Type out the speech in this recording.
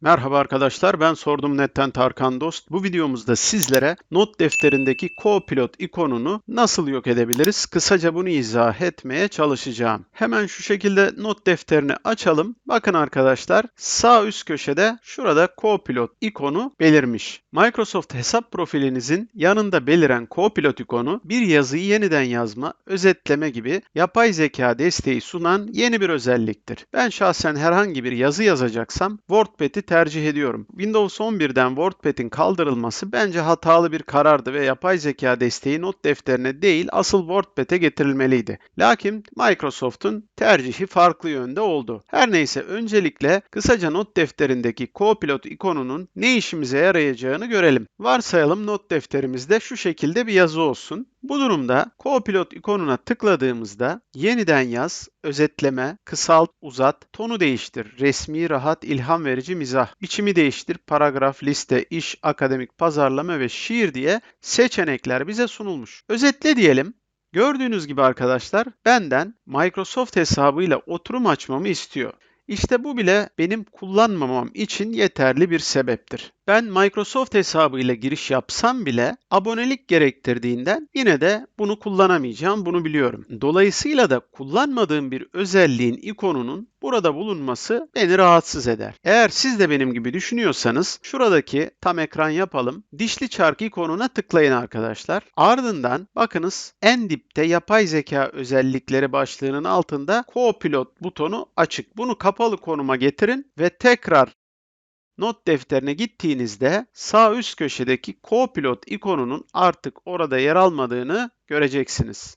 Merhaba arkadaşlar, ben Sordum Net'ten Tarkan Dost. Bu videomuzda sizlere not defterindeki Copilot ikonunu nasıl yok edebiliriz? Kısaca bunu izah etmeye çalışacağım. Hemen şu şekilde not defterini açalım. Bakın arkadaşlar, sağ üst köşede şurada Copilot ikonu belirmiş. Microsoft hesap profilinizin yanında beliren Copilot ikonu bir yazıyı yeniden yazma, özetleme gibi yapay zeka desteği sunan yeni bir özelliktir. Ben şahsen herhangi bir yazı yazacaksam WordPad'i tercih ediyorum. Windows 11'den WordPad'in kaldırılması bence hatalı bir karardı ve yapay zeka desteği not defterine değil asıl WordPad'e getirilmeliydi. Lakin Microsoft'un tercihi farklı yönde oldu. Her neyse öncelikle kısaca not defterindeki Copilot ikonunun ne işimize yarayacağını görelim. Varsayalım not defterimizde şu şekilde bir yazı olsun. Bu durumda Copilot ikonuna tıkladığımızda yeniden yaz, özetleme, kısalt, uzat, tonu değiştir, resmi, rahat, ilham verici, mizah, biçimi değiştir, paragraf, liste, iş, akademik, pazarlama ve şiir diye seçenekler bize sunulmuş. Özetle diyelim. Gördüğünüz gibi arkadaşlar benden Microsoft hesabıyla oturum açmamı istiyor. İşte bu bile benim kullanmamam için yeterli bir sebeptir. Ben Microsoft hesabıyla giriş yapsam bile abonelik gerektirdiğinden yine de bunu kullanamayacağım, bunu biliyorum. Dolayısıyla da kullanmadığım bir özelliğin ikonunun burada bulunması beni rahatsız eder. Eğer siz de benim gibi düşünüyorsanız şuradaki tam ekran yapalım. Dişli çark ikonuna tıklayın arkadaşlar. Ardından bakınız en dipte yapay zeka özellikleri başlığının altında Copilot butonu açık. Bunu kapalı konuma getirin ve tekrar not defterine gittiğinizde sağ üst köşedeki Copilot ikonunun artık orada yer almadığını göreceksiniz.